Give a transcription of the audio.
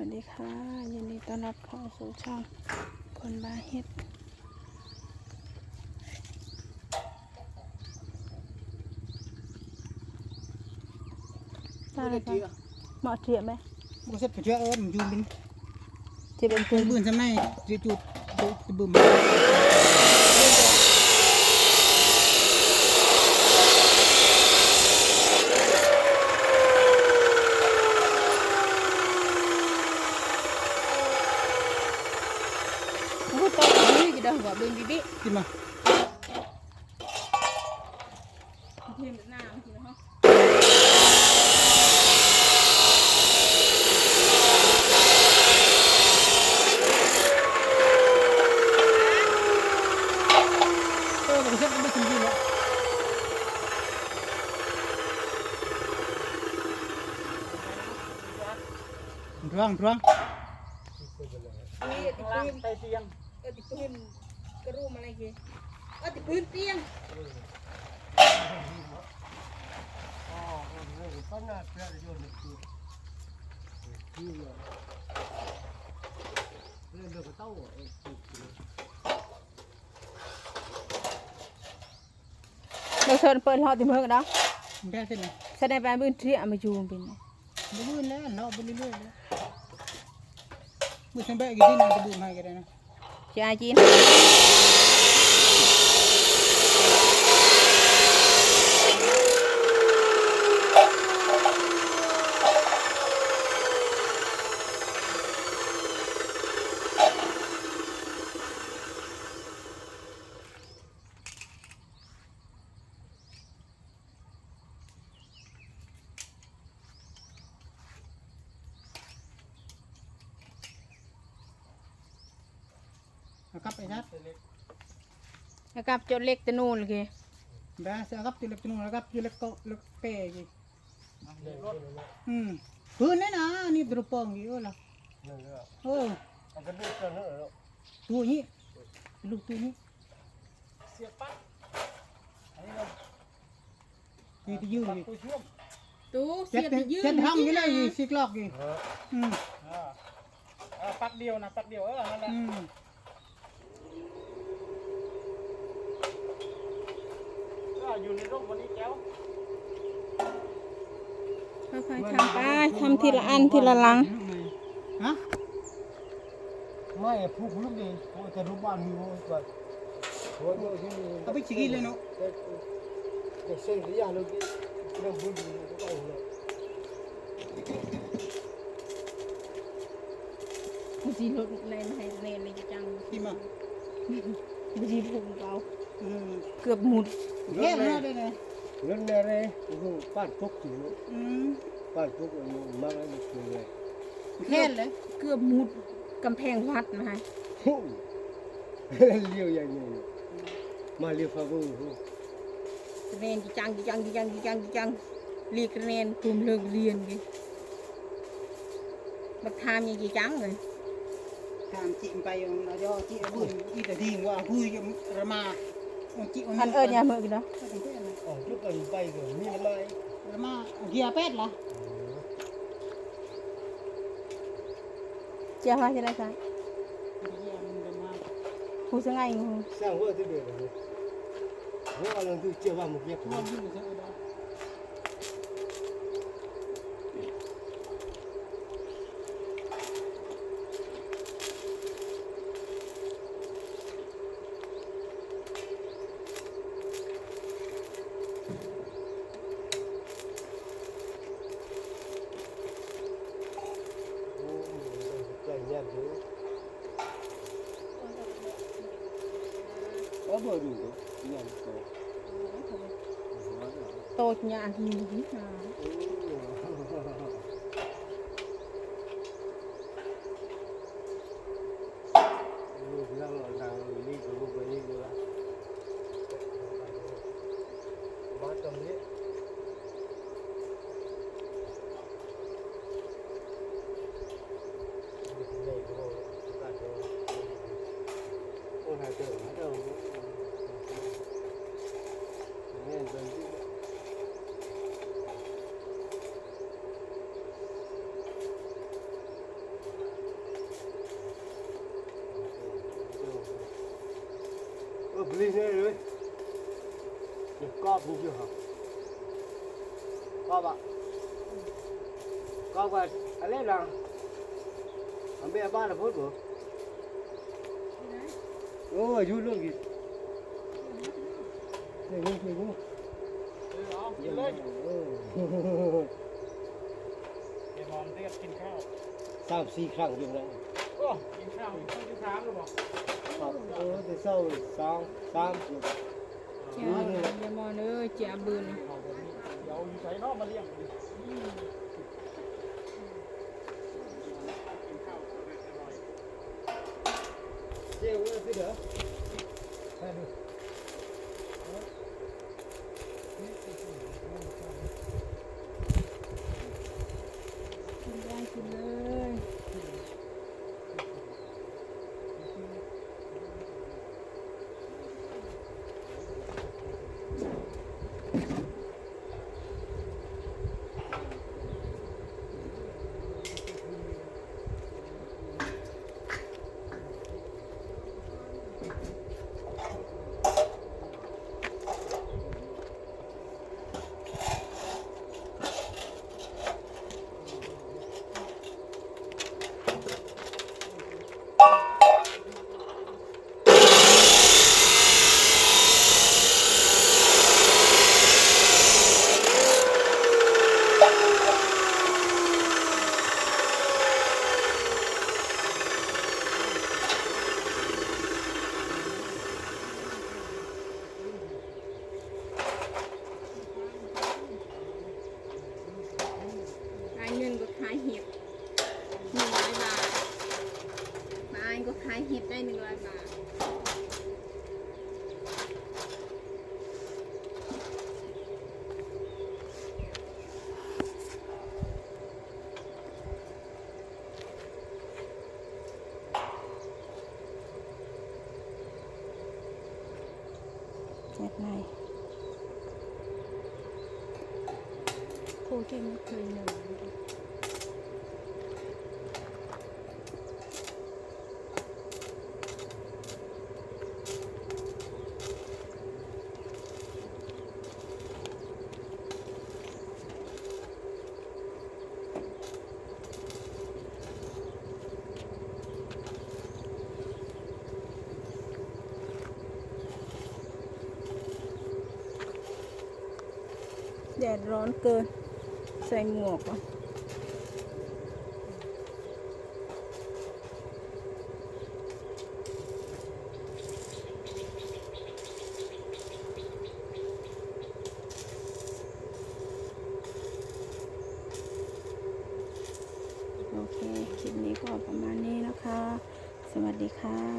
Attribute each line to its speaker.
Speaker 1: วัสดีค่ะ ยินดีต้อนรับเข้าสู่ช่องคนบาเฮ็ดได้เลยค่ะเหมาะเทียบไหม
Speaker 2: บ่เสร็จก็เชื่อเอิ้นอยู่เป็น
Speaker 1: จะเป็น
Speaker 2: ปื
Speaker 1: ปื
Speaker 2: น
Speaker 1: น
Speaker 2: ปืนซะไหนสิจุดจุดบึ้ม
Speaker 1: กูโต นี่กี่ดอกว่าเบิ่งดิดิ
Speaker 2: ขึ้นมา
Speaker 1: เทียมหน้าทีนะฮะ
Speaker 2: เออบ่เสร็จก็บ่ขึ้นอยู่แล้วทวงทวง
Speaker 1: นี่ติปืน
Speaker 2: ไปเตียง
Speaker 1: เออติปืน กระรูมอะไรกี่เออติปืนเตียง เราเชิญเปิดหอติเมือกเนาะ
Speaker 2: แพ้เสร็จแล้ว
Speaker 1: แสดงไปบื้นเที่ยมาจูมเป็นไง
Speaker 2: บ่บื้นแล้วเนาะบ่เรื่อยๆแล้วมือฉันแบกอยู่ที่นั่นจะบูมให้ก็ได้นะ
Speaker 1: จีอา
Speaker 2: เอากลับไปซัด
Speaker 1: แล้วกับจดเล็กแตะนูนเลยกี่
Speaker 2: แบะเสียกลับจุดเล็กจุดนู้นแล้วกลับจุดเล็กเกาะเล็กเป้อีกอืมปืนเลยนะนี่ตรุปองอยู่ล่ะเออตัวนี้ลูกตัวนี้นี่ที่ยืนอยู่
Speaker 1: ตู้เสี
Speaker 2: เจ็
Speaker 1: ย
Speaker 2: ด
Speaker 1: บไปยืน
Speaker 2: เจ็ดห้องอยู่เลยอยู่สิกลอกอยู่อืม
Speaker 3: ปักเดียวนะปักเดียวเออนั่นแหละ
Speaker 2: อืม
Speaker 3: อยู่ในร่มวันนี้แก้ว
Speaker 1: ค่อยๆทำไปทำทีละอันทีละลัง
Speaker 2: ฮะ
Speaker 3: ไม่พูดลูกดีโอ้แต่รูปบ้านมีโอ้ก่อนโอ้ยที่นี่
Speaker 2: เอาไปฉีกเลยเนาะ
Speaker 3: เด็กเส้นที่ยาลูกเรื่องบุญดีก็เอาเลย
Speaker 1: กูจีรถในให้เนนเลยจัง
Speaker 2: ที่มา
Speaker 1: กูจีพุงเบา
Speaker 2: อืม
Speaker 1: เกือบหมุด
Speaker 2: แค่นั้นได้เลย
Speaker 3: เรื่องอะไรโอ้โหป้านพกอยู่
Speaker 2: อืม
Speaker 3: ป้านพกมันมาแล้วมันคือไง
Speaker 2: แค่เลย
Speaker 1: เกือบหมุดกำแพงวัดนะฮะ
Speaker 3: โอ้เลี้ยวอย่างนี้มาเลี้ยวฟ้าบุ้ง
Speaker 1: เนนจังจังจังจังจังเรียกเนนกลุ่มเลิกเรียนกี่บักทามยังกี่จังเลย
Speaker 2: ทางจิมไปเราจะจิบุญอีแต่ทีว่าคุยกับระมาจิ
Speaker 1: อันเอิญยาเมื่อกี้เนาะ
Speaker 3: อ๋อลูกกันไปก็มีอะไร
Speaker 2: ระมาเกียเป็ดเหรอ
Speaker 1: เจ้าว่าจะได้ใช่
Speaker 2: เกียมันระมา
Speaker 1: กูจะไงงู
Speaker 3: สร้างหัวที่เดือดเลยหัวอะไรที่เจ้าว่ามุกยักษ์
Speaker 2: พวกอยู่เท่าใด
Speaker 3: โอ้ใจเย็นอยู่ก็เบอร์ ดูเย็นโต
Speaker 1: โตญาณทีนี้นะ
Speaker 3: ลูกนั่งนั่งนี่ก็ลูกไปนี่ก็ละมาตรงนี้ เ đi đây rồi Được cọp như chưa hả cọp ạ cọp à anh lên nào anh bây giờ ba là phút rồi ôi vui luôn kìa đây ngu đây ngu
Speaker 4: เอากินเลย
Speaker 3: Ừ.
Speaker 4: เดี๋ยวมองเรียกกินข้าว
Speaker 3: Sao xì khẳng được đấy
Speaker 4: โอ้กินข้าวกินข้าวที่สามหรือเปล่า
Speaker 3: Học ơ từ sau sao sao
Speaker 1: เจ้าเดี๋ยวมอน เอ้ยเจ้าบืน
Speaker 4: เอาแบบนี้เดี๋ยวอยู่ใส่นอกมาเลี้ยงดิกินข้าวอร่อย
Speaker 3: Chịu nữa chứ đỡ Hai được
Speaker 1: กินได้กินเลย ขายเงินก็ขายเห็ดหนึ่งร้อยบาทมาอัน ก็ขายเห็ดได้หนึ่งร้อยบาทเห็ดในโคที่ไม่เคยหนึ่ง แดดร้อนเกิน ใส่หมวกก่อน